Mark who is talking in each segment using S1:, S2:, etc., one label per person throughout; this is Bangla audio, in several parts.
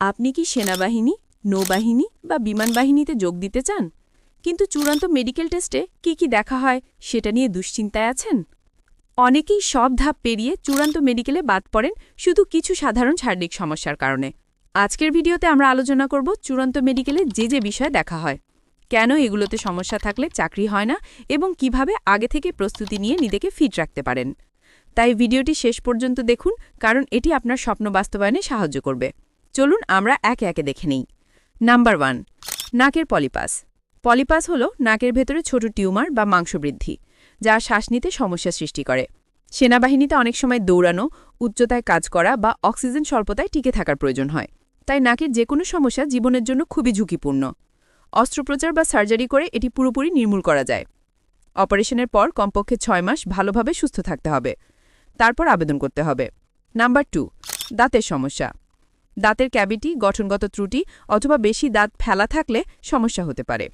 S1: আপনি কি সেনাবাহিনী, নৌবাহিনী বা বিমান বাহিনীতে যোগ দিতে চান? কিন্তু চূড়ান্ত মেডিকেল টেস্টে কি কি দেখা হয় সেটা নিয়ে দুশ্চিন্তায় আছেন? অনেকেই সব ধাপ পেরিয়ে চূড়ান্ত মেডিকেলে বাদ পড়েন শুধু কিছু সাধারণ শারীরিক সমস্যার কারণে। আজকের ভিডিওতে আমরা আলোচনা করব চূড়ান্ত মেডিকেলে যে যে বিষয় দেখা হয়। কেন এগুলোতে সমস্যা থাকলে চাকরি হয় না এবং কীভাবে আগে থেকে প্রস্তুতি নিয়ে নিজেকে ফিট রাখতে পারেন। তাই ভিডিওটি শেষ পর্যন্ত দেখুন, কারণ এটি আপনার স্বপ্ন বাস্তবায়নে সাহায্য করবে। চলুন আমরা একে একে দেখে নিই। নাম্বার ওয়ান নাকের পলিপাস। পলিপাস হল নাকের ভেতরে ছোট টিউমার বা মাংসবৃদ্ধি, যা শ্বাস নিতে সমস্যা সৃষ্টি করে। সেনাবাহিনীতে অনেক সময় দৌড়ানো, উচ্চতায় কাজ করা বা অক্সিজেন স্বল্পতায় টিকে থাকার প্রয়োজন হয়। তাই নাকের যে কোনো সমস্যা জীবনের জন্য খুবই ঝুঁকিপূর্ণ। অস্ত্রোপচার বা সার্জারি করে এটি পুরোপুরি নির্মূল করা যায়। অপারেশনের পর কমপক্ষে ছয় মাস ভালোভাবে সুস্থ থাকতে হবে। তারপর আবেদন করতে হবে। নাম্বার টু দাঁতের সমস্যা। দাঁতের ক্যাভিটি, গঠনগত ত্রুটি অথবা বেশি দাঁত ফেলা থাকলে সমস্যা হতে পারে।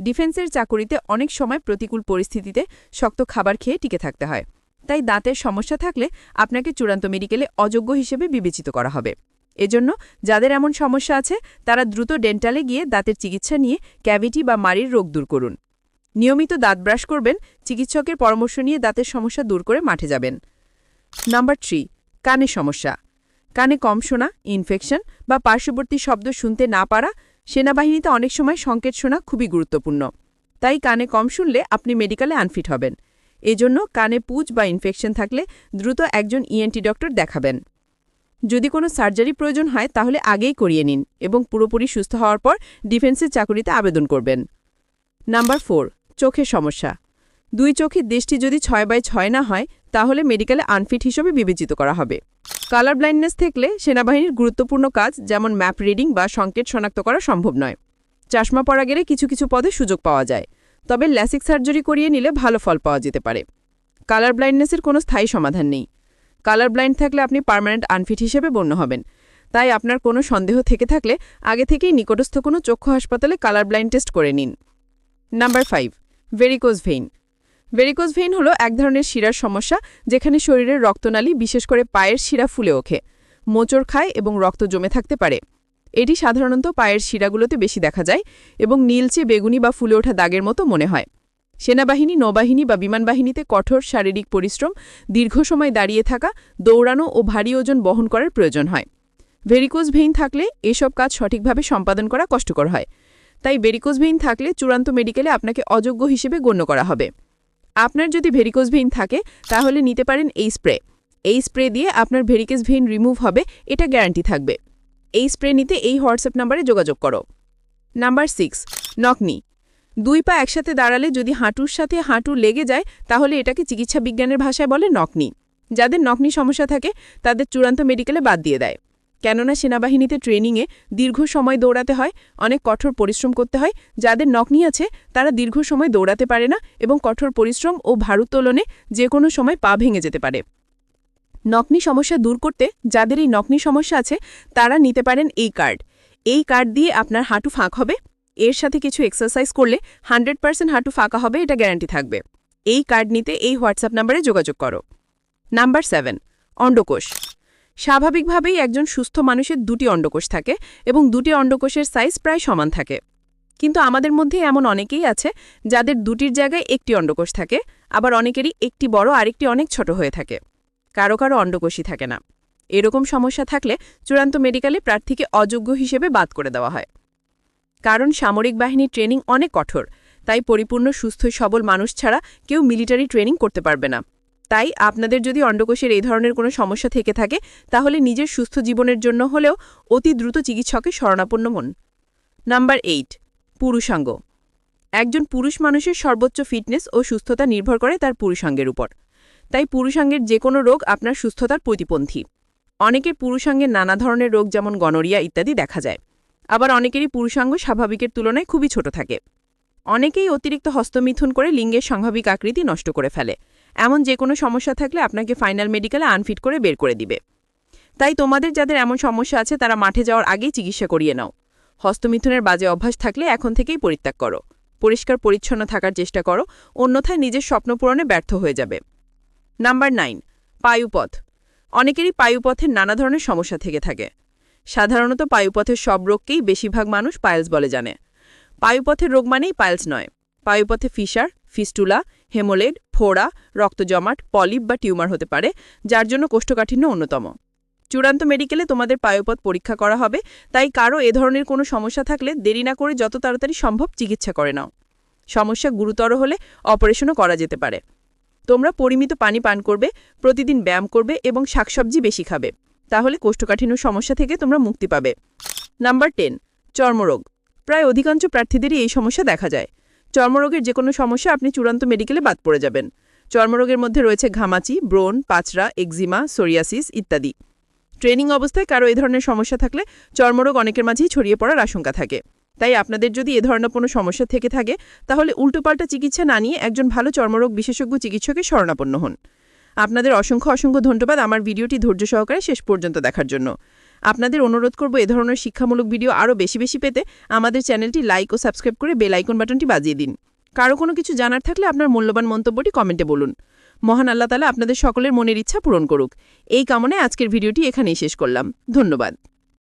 S1: ডিফেন্সের চাকুরিতে অনেক সময় প্রতিকূল পরিস্থিতিতে শক্ত খাবার খেয়ে টিকে থাকতে হয়। তাই দাঁতের সমস্যা থাকলে আপনাকে চূড়ান্ত মেডিকেলে অযোগ্য হিসেবে বিবেচিত করা হবে। এজন্য যাদের এমন সমস্যা আছে, তারা দ্রুত ডেন্টালে গিয়ে দাঁতের চিকিৎসা নিয়ে ক্যাভিটি বা মাড়ির রোগ দূর করুন। নিয়মিত দাঁত ব্রাশ করবেন, চিকিৎসকের পরামর্শ নিয়ে দাঁতের সমস্যা দূর করে মাঠে যাবেন। নাম্বার থ্রি কানের সমস্যা। কানে কম শোনা ইনফেকশন বা পার্শ্ববর্তী শব্দ শুনতে না পারা সেনাবাহিনীতে অনেক সময় সংকেত শোনা খুবই গুরুত্বপূর্ণ। তাই কানে কম শুনলে আপনি মেডিকেলে আনফিট হবেন। এজন্য কানে পুজ বা ইনফেকশন থাকলে দ্রুত একজন ইএনটি ডক্টর দেখাবেন। যদি কোনো সার্জারি প্রয়োজন হয়, তাহলে আগেই করিয়ে নিন এবং পুরোপুরি সুস্থ হওয়ার পর ডিফেন্সের চাকুরিতে আবেদন করবেন। নাম্বার ফোর চোখের সমস্যা। দুই চোখের দৃষ্টি যদি ছয় বাই ছয় না হয় তাহলে মেডিকেলে আনফিট হিসেবে বিবেচিত করা হবে। কালার ব্লাইন্ডনেস থাকলে সেনাবাহিনীর গুরুত্বপূর্ণ কাজ যেমন ম্যাপ রিডিং বা সংকেত শনাক্ত করা সম্ভব নয়। চশমা পরা গেলে কিছু কিছু পদে সুযোগ পাওয়া যায়, তবে ল্যাসিক সার্জারি করিয়ে নিলে ভালো ফল পাওয়া যেতে পারে। কালার ব্লাইন্ডনেসের কোনো স্থায়ী সমাধান নেই। কালার ব্লাইন্ড থাকলে আপনি পার্মানেন্ট আনফিট হিসেবে গণ্য হবেন। তাই আপনার কোনো সন্দেহ থেকে থাকলে আগে থেকেই নিকটস্থ কোনো চক্ষু হাসপাতালে কালার ব্লাইন্ড টেস্ট করে নিন। Number five varicose vein varicose vein হলো এক ধরনের শিরার সমস্যা যেখানে শরীরের রক্তনালী, বিশেষ করে পায়ের শিরা ফুলে ওঠে, মোচড় খায় এবং রক্ত জমে থাকতে পারে। এটি সাধারণত পায়ের শিরাগুলোতে বেশি দেখা যায় এবং নীলচে বেগুনি বা ফুলে ওঠা দাগের মতো মনে হয়। সেনাবাহিনী, নৌবাহিনী বা বিমান বাহিনীতে কঠোর শারীরিক পরিশ্রম, দীর্ঘ সময় দাঁড়িয়ে থাকা, দৌড়ানো ও ভারী ওজন বহন করার প্রয়োজন হয়। ভেরিকোজ ভেইন থাকলে এসব কাজ সঠিকভাবে সম্পাদন করা কষ্টকর হয়। তাই ভেরিকোজ ভেইন থাকলে চূড়ান্ত মেডিকেলে আপনাকে অযোগ্য হিসেবে গণ্য করা হবে। আপনার যদি ভেরিকোজ ভেইন থাকে, তাহলে নিতে পারেন এই স্প্রে এই স্প্রে দিয়ে আপনার ভেরিকেজ ভেইন রিমুভ হবে, এটা গ্যারান্টি থাকবে। এই স্প্রে নিতে এই হোয়াটসঅ্যাপ নাম্বারে যোগাযোগ করো। নাম্বার সিক্স নকনি দুই পা একসাথে দাঁড়ালে যদি হাঁটুর সাথে হাঁটু লেগে যায়, তাহলে এটাকে চিকিৎসা বিজ্ঞানের ভাষায় বলে নকনি যাদের নকনি সমস্যা থাকে, তাদের চূড়ান্ত মেডিকেলে বাদ দিয়ে দেয়। কেননা সেনাবাহিনীতে ট্রেনিংয়ে দীর্ঘ সময় দৌড়াতে হয়, অনেক কঠোর পরিশ্রম করতে হয়, যাদের নকনি আছে তারা দীর্ঘ সময় দৌড়াতে পারে না এবং কঠোর পরিশ্রম ও ভারোত্তোলনে যে কোনো সময় পা ভেঙে যেতে পারে। নকনি সমস্যা দূর করতে যাদের এই নকনি সমস্যা আছে তারা নিতে পারেন এই কার্ড। এই কার্ড দিয়ে আপনার হাঁটু ফাঁক হবে। এর সাথে কিছু এক্সারসাইজ করলে হান্ড্রেড পার্সেন্ট হাঁটু ফাঁকা হবে, এটা গ্যারান্টি থাকবে। এই কার্ড নিতে এই হোয়াটসঅ্যাপ নাম্বারে যোগাযোগ করো। নাম্বার সেভেন অন্ডকোষ। স্বাভাবিকভাবেই একজন সুস্থ মানুষের দুটি অন্ডকোষ থাকে এবং দুটি অন্ডকোষের সাইজ প্রায় সমান থাকে। কিন্তু আমাদের মধ্যে এমন অনেকেই আছে যাদের দুটির জায়গায় একটি অন্ডকোষ থাকে, আবার অনেকেরই একটি বড় আরেকটি অনেক ছোট হয়ে থাকে। কারও কারও অন্ডকোষই থাকে না। এরকম সমস্যা থাকলে চূড়ান্ত মেডিকেলে প্রার্থীকে অযোগ্য হিসেবে বাদ করে দেওয়া হয়। কারণ সামরিক বাহিনীর ট্রেনিং অনেক কঠোর, তাই পরিপূর্ণ, সুস্থ, সবল মানুষ ছাড়া কেউ মিলিটারি ট্রেনিং করতে পারবে না। তাই আপনাদের যদি অন্ডকোষের এই ধরনের কোনো সমস্যা থেকে থাকে, তাহলে নিজের সুস্থ জীবনের জন্য হলেও অতি দ্রুত চিকিৎসকের শরণাপন্ন হন। নাম্বার এইট, পুরুষাঙ্গ। একজন পুরুষ মানুষের সর্বোচ্চ ফিটনেস ও সুস্থতা নির্ভর করে তার পুরুষাঙ্গের উপর। তাই পুরুষাঙ্গের যে কোনো রোগ আপনার সুস্থতার প্রতিপন্থী। অনেকের পুরুষাঙ্গের নানা ধরনের রোগ যেমন গনোরিয়া ইত্যাদি দেখা যায়। আবার অনেকেরই পুরুষাঙ্গ স্বাভাবিকের তুলনায় খুবই ছোট থাকে। অনেকেই অতিরিক্ত হস্তমিথুন করে লিঙ্গের স্বাভাবিক আকৃতি নষ্ট করে ফেলে। এমন যে কোনো সমস্যা থাকলে আপনাকে ফাইনাল মেডিকেলে আনফিট করে বের করে দিবে। তাই তোমাদের যাদের এমন সমস্যা আছে, তারা মাঠে যাওয়ার আগেই চিকিৎসা করিয়ে নাও। হস্তমিথুনের বাজে অভ্যাস থাকলে এখন থেকেই পরিত্যাগ করো। পরিষ্কার পরিচ্ছন্ন থাকার চেষ্টা করো, অন্যথায় নিজের স্বপ্ন পূরণে ব্যর্থ হয়ে যাবে। নাম্বার নাইন পায়ুপথ। অনেকেরই পায়ুপথের নানা ধরনের সমস্যা থেকে থাকে। সাধারণত পায়ুপথের সব রোগকেই বেশিরভাগ মানুষ পায়েলস বলে জানে। পায়ুপথের রোগ মানেই পায়েলস নয়। পায়ুপথে ফিশার, ফিস্টুলা, হেমোলেড ফোড়া রক্ত জমাট পলিপ বা টিউমার হতে পারে, যার জন্য কোষ্ঠকাঠিন্য অন্যতম। চূড়ান্ত মেডিকেলে তোমাদের পায়ুপথ পরীক্ষা করা হবে, তাই কারও এ ধরনের কোনো সমস্যা থাকলে দেরি না করে যত তাড়াতাড়ি সম্ভব চিকিৎসা করে নাও। সমস্যা গুরুতর হলে অপারেশনও করা যেতে পারে। তোমরা পরিমিত পানি পান করবে, প্রতিদিন ব্যায়াম করবে এবং শাকসবজি বেশি খাবে। তাহলে কোষ্ঠকাঠিন্য সমস্যা থেকে তোমরা মুক্তি পাবে। নাম্বার টেন, চর্মরোগ। প্রায় অধিকাংশ প্রার্থীদেরই এই সমস্যা দেখা যায়। চর্মরোগের যে কোনো সমস্যা আপনি চূড়ান্ত মেডিকেলে বাদ পড়ে যাবেন। চর্মরোগের মধ্যে রয়েছে ঘামাচি ব্রোন পাচরা এক্সিমা, সোরিয়াসিস ইত্যাদি। ট্রেনিং অবস্থায় কারও এ ধরনের সমস্যা থাকলে চর্মরোগ অনেকের মাঝেই ছড়িয়ে পড়ার আশঙ্কা থাকে। তাই আপনাদের যদি এ ধরনের কোনো সমস্যা থেকে থাকে, তাহলে উল্টোপাল্টা চিকিৎসা না নিয়ে একজন ভালো চর্মরোগ বিশেষজ্ঞ চিকিৎসকের শরণাপন্ন হন। আপনাদের অসংখ্য অসংখ্য ধন্যবাদ আমার ভিডিওটি ধৈর্য সহকারে শেষ পর্যন্ত দেখার জন্য। আপনাদের অনুরোধ করব এ ধরনের শিক্ষামূলক ভিডিও আরও বেশি বেশি পেতে আমাদের চ্যানেলটি লাইক ও সাবস্ক্রাইব করে বেল আইকন বাটনটি বাজিয়ে দিন। কারও কোনো কিছু জানার থাকলে আপনার মূল্যবান মন্তব্যটি কমেন্টে বলুন। মহান আল্লাহ তালা আপনাদের সকলের মনের ইচ্ছা পূরণ করুক। এই কামনায় আজকের ভিডিওটি এখানেই শেষ করলাম। ধন্যবাদ।